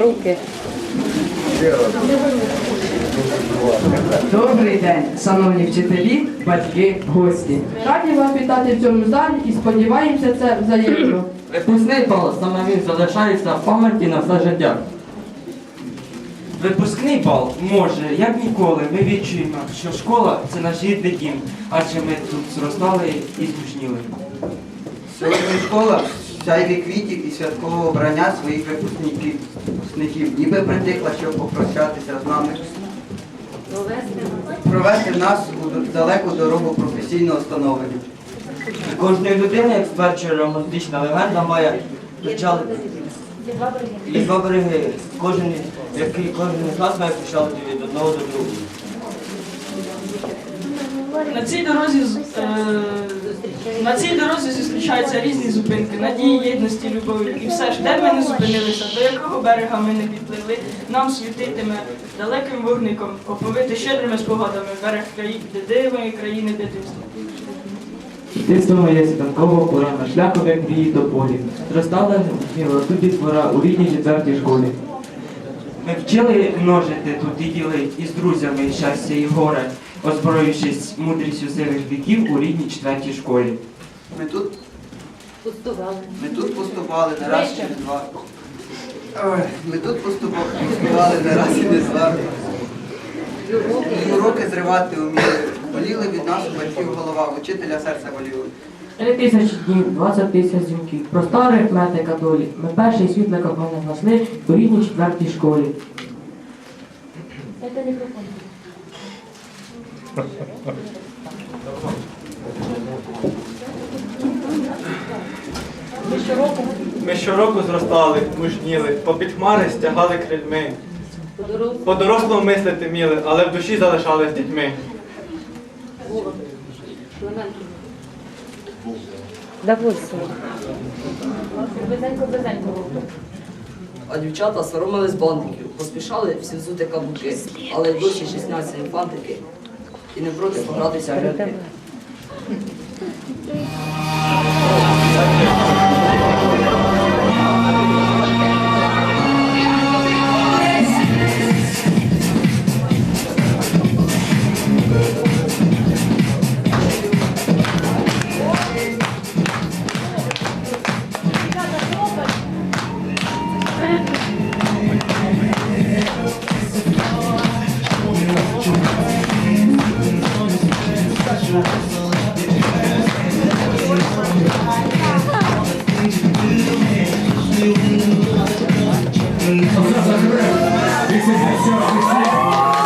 Руки. Добрий день, шановні вчителі, батьки, гості. Раді вас вітати в цьому залі і сподіваємося, це взаємно. Випускний бал самовін залишається в пам'яті на все життя. Випускний бал може, як ніколи, ми відчуємо, що школа це наш рідний дім, адже ми тут зростали і змушніли. Сьогодні школа сяйві квітів і святкового обрання своїх випускників, випускників, ніби притихла, щоб попрощатися з нами, провести нас. У далеку дорогу професійного становлення. Кожної людини, як стверджує романтична легенда, має причали і два береги, кожен, який кожен із нас має причалити від одного до другого. На цій дорозі з- е, на цій дорозі зустрічаються різні зупинки, надії, єдності, любові. І все ж, де б ми не зупинилися, до якого берега ми не підпливли, нам світитиме далеким вогником, оповити щедрими спогадами берег країни, дивної країни дитинства. Дитинство моє світанкового пора на шляху, як вії до полі. Зростала сміло тут дітвора у рідній четвертій школі. Ми вчили множити тут і ділить із друзями щастя і горе, озброївшись мудрістю сивих віків у рідній четвертій школі. Ми тут Ми тут поступали не раз і не два. Ой, Ми тут поступали, не раз і не два. І уроки зривати вміли. Боліли від нас у батьків голова, у вчителя серце боліло. Три тисячі днів, 20 тисяч дзвінків. Проста арифметика долі. Ми перший світлик мене знайшли у рідній четвертій школі. Ми щороку зростали, мужніли, попід хмари стягали крильми. По-дорослому мислити вміли, але в душі залишались дітьми. Довольство. А дівчата соромились бантиків, поспішали всі взути каблуки, але й досі 16 інфантики і не проти погратися This is the show. This is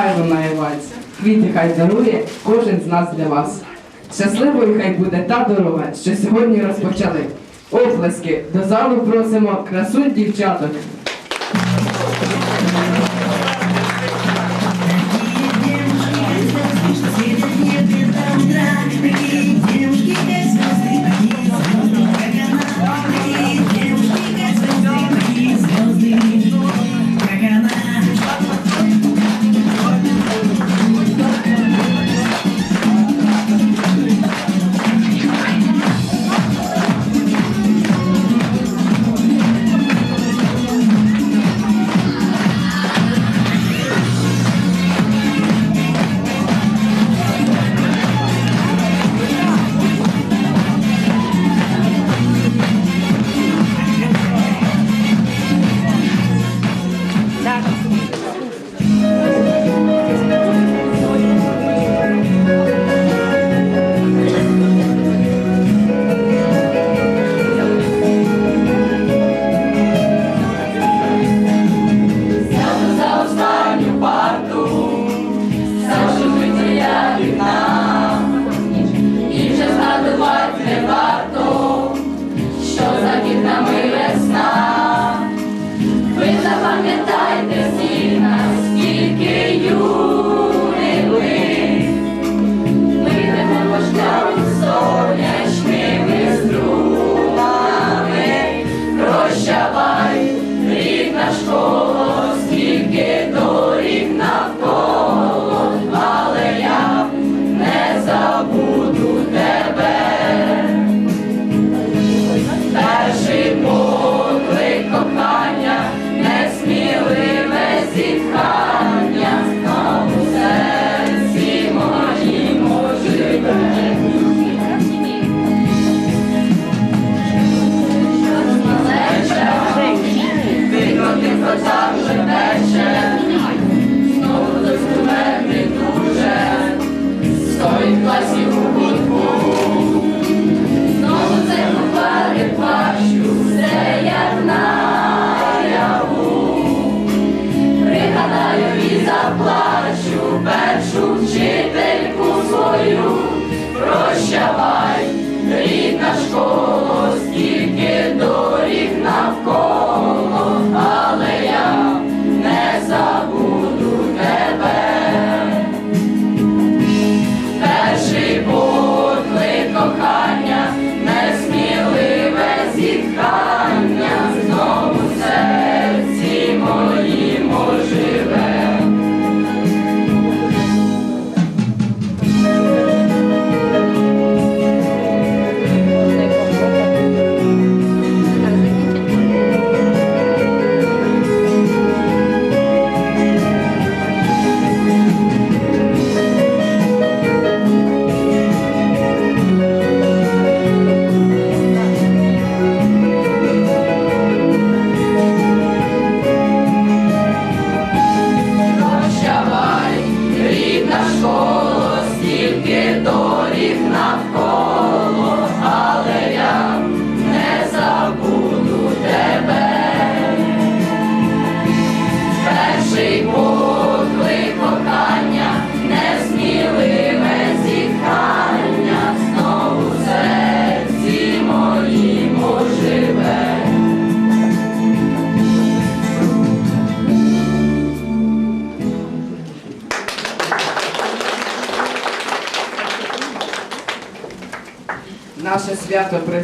хай вона явається, Квіти хай дарує кожен з нас для вас. Щасливою хай буде та дорога, що сьогодні розпочали. Оплески до залу просимо красунь дівчаток.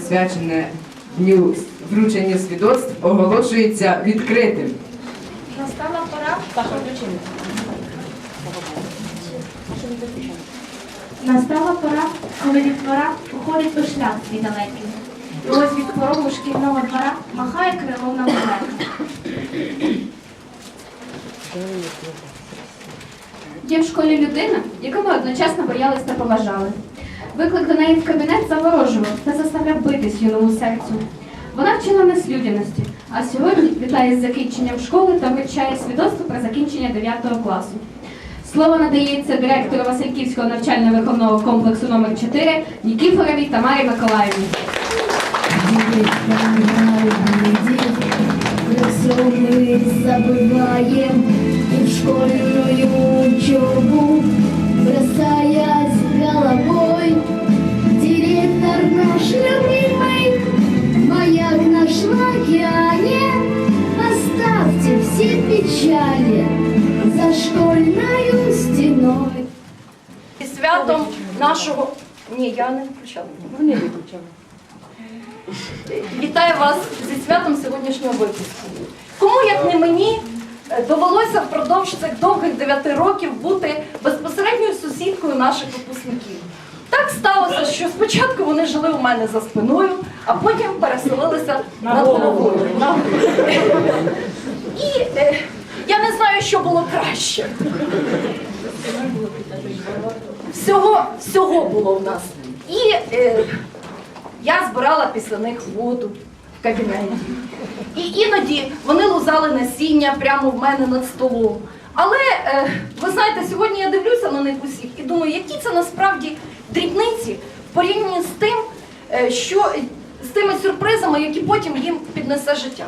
Присвячене дню вручення свідоцтв оголошується відкритим. Настала пора. Настала пора, коли дітвора уходить у шлях свій далекий. І ось від порогу шкільного двора махає крилом нам далеко. Є в школі людина, яку ми одночасно боялись та поважали. Виклик до неї в кабінет заворожував та заставляв битись юному серцю. Вона вчила нас людяності, а сьогодні вітає з закінченням школи та вручає свідоцтво про закінчення 9 класу. Слово надається директору Васильківського навчально-виховного комплексу номер 4 Нікіфоровій Тамарі Миколаївні. Ми і в школьную учебу, бросаясь наш любимый, маяк наш в океане, оставьте все печали за школьною стеной. І святом нашого. Ні, я не включала. Вони виключали. Вітаю вас зі святом сьогоднішнього випуску. Кому, як не мені, е, довелося впродовж цих довгих дев'яти років бути безпосередньою сусідкою наших випускників. Так сталося, що спочатку вони жили у мене за спиною, а потім переселилися над головою. І е, я не знаю, що було краще. Всього, всього було в нас. І е, я збирала після них воду в кабінеті. І іноді вони лузали насіння прямо в мене над столом. Але е, ви знаєте, сьогодні я дивлюся на них усіх і думаю, які це насправді дрібниці в порівнянні з тим, е, що з тими сюрпризами, які потім їм піднесе життя.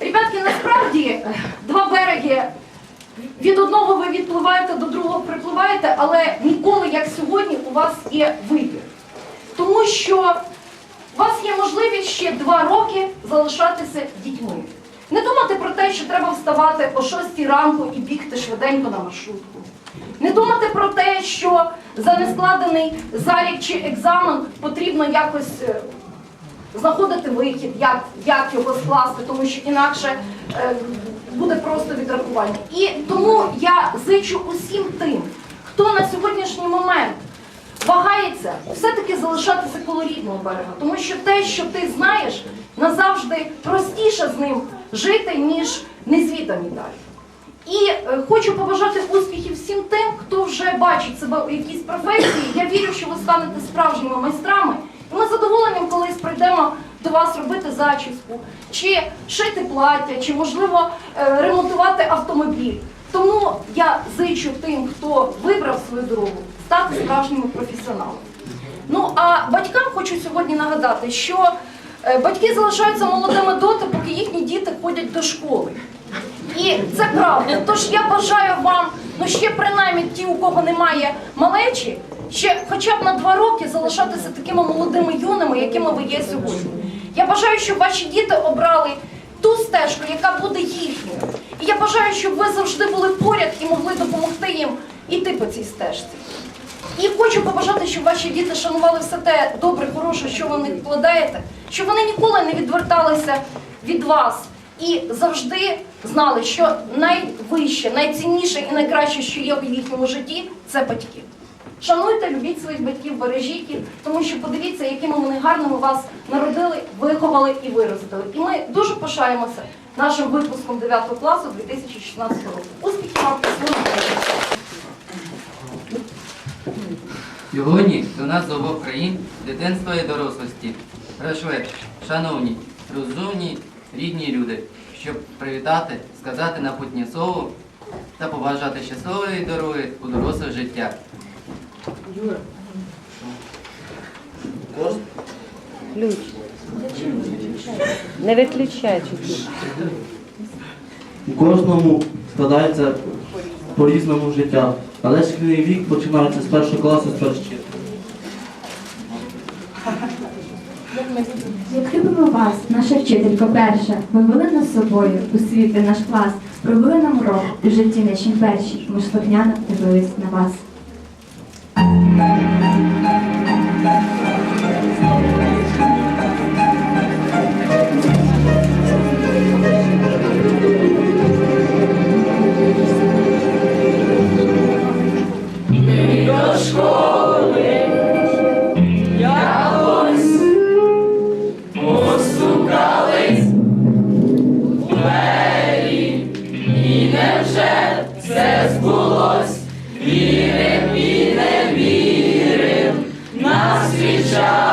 Ребятки, насправді е, два береги. Від одного ви відпливаєте, до другого припливаєте, але ніколи, як сьогодні, у вас є вибір. Тому що у вас є можливість ще два роки залишатися дітьми. Не думати про те, що треба вставати о 6 ранку і бігти швиденько на маршрутку. Не думати про те, що за нескладений залік чи екзамен потрібно якось е, знаходити вихід, як, як його скласти, тому що інакше е, буде просто відрахування. І тому я зичу усім тим, хто на сьогоднішній момент вагається все-таки залишатися коло рідного берега, тому що те, що ти знаєш, назавжди простіше з ним жити, ніж незвідані далі. І е, хочу побажати успіхів всім тим, хто вже бачить себе у якійсь професії. Я вірю, що ви станете справжніми майстрами. І ми з задоволенням колись прийдемо до вас робити зачіску, чи шити плаття, чи можливо е, ремонтувати автомобіль. Тому я зичу тим, хто вибрав свою дорогу, стати справжніми професіоналами. Ну а батькам хочу сьогодні нагадати, що е, батьки залишаються молодими доти, поки їхні діти ходять до школи. І це правда. Тож я бажаю вам, ну ще принаймні ті, у кого немає малечі, ще хоча б на два роки залишатися такими молодими юними, якими ви є сьогодні. Я бажаю, щоб ваші діти обрали ту стежку, яка буде їхньою. І я бажаю, щоб ви завжди були поряд і могли допомогти їм іти по цій стежці. І хочу побажати, щоб ваші діти шанували все те добре, хороше, що ви вкладаєте, щоб вони ніколи не відверталися від вас і завжди знали, що найвище, найцінніше і найкраще, що є в їхньому житті, це батьки. Шануйте, любіть своїх батьків, бережіть їх, тому що подивіться, якими вони гарними вас народили, виховали і виростили. І ми дуже пишаємося нашим випуском 9 класу 2016 року. Успіхів вам! Сьогодні до нас з обох країн дитинства і дорослості прийшли, шановні, розумні, рідні люди, щоб привітати, сказати напутнє слово та побажати щасливої дороги у доросле життя. Ключ. Не виключай. У кожному складається по-різному життя, але шкільний вік починається з першого класу з перших. Як любимо вас, наша вчителько перша, ви були нас собою у світи наш клас, пробили нам урок. У житті наші перші, ми ж слухняно дивились на вас. Все збулось? Вірим і не вірим, нас зустрічала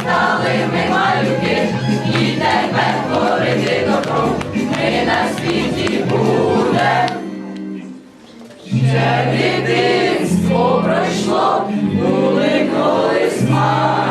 Стали ми малюки, і тебе творити добру, ми на світі буде. Ще дитинство пройшло, були колись мали.